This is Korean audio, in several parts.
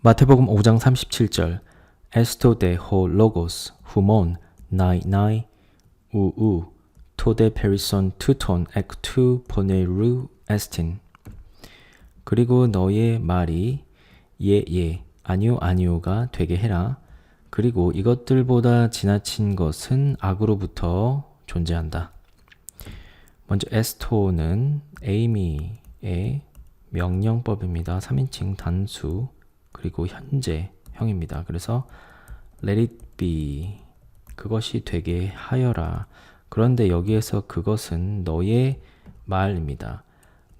마태복음 5장 37절 에스토 데호 로고스 후몬 나이 나이 우우 토데 페리손 투톤 엑투 보네루 에스틴 그리고 너의 말이 예예 아니오 아니오가 되게 해라 그리고 이것들보다 지나친 것은 악으로부터 존재한다. 먼저 에스토는 에이미의 명령법입니다. 3인칭 단수 그리고 현재형입니다. 그래서 let it be 그것이 되게 하여라. 그런데 여기에서 그것은 너의 말입니다.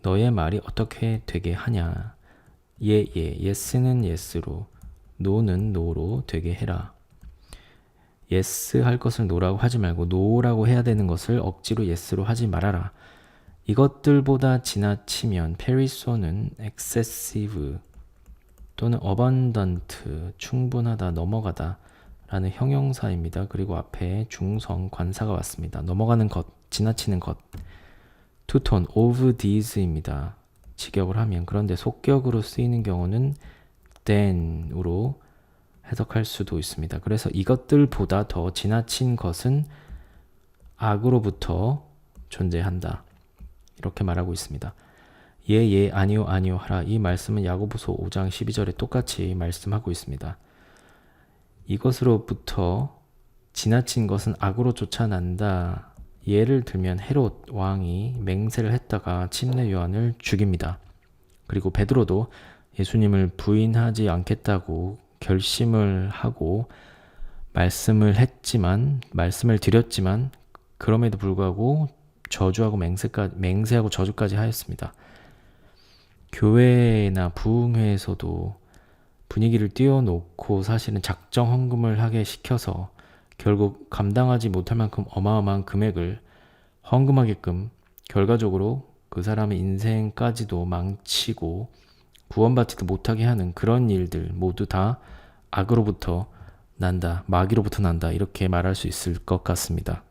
너의 말이 어떻게 되게 하냐? 예, 예, yes는 yes로, no는 no로 되게 해라. yes 할 것을 no라고 하지 말고 no라고 해야 되는 것을 억지로 yes로 하지 말아라. 이것들보다 지나치면 페리소는 excessive 또는 abundant 충분하다 넘어가다 라는 형용사입니다. 그리고 앞에 중성 관사가 왔습니다. 넘어가는 것, 지나치는 것. 투톤 of these입니다. 직역을 하면 그런데 속격으로 쓰이는 경우는 than으로 해석할 수도 있습니다. 그래서 이것들보다 더 지나친 것은 악으로부터 존재한다. 이렇게 말하고 있습니다. 예, 예, 아니요, 아니요 하라. 이 말씀은 야고보서 5장 12절에 똑같이 말씀하고 있습니다. 이것으로부터 지나친 것은 악으로 쫓아난다. 예를 들면 헤롯 왕이 맹세를 했다가 침례 요한을 죽입니다. 그리고 베드로도 예수님을 부인하지 않겠다고 결심을 하고 말씀을 했지만 말씀을 드렸지만 그럼에도 불구하고 저주하고 맹세까지 맹세하고 저주까지 하였습니다. 교회나 부흥회에서도 분위기를 띄워놓고 사실은 작정 헌금을 하게 시켜서 결국 감당하지 못할 만큼 어마어마한 금액을 헌금하게끔 결과적으로 그 사람의 인생까지도 망치고 구원받지도 못하게 하는 그런 일들 모두 다 악으로부터 난다, 마귀로부터 난다, 이렇게 말할 수 있을 것 같습니다.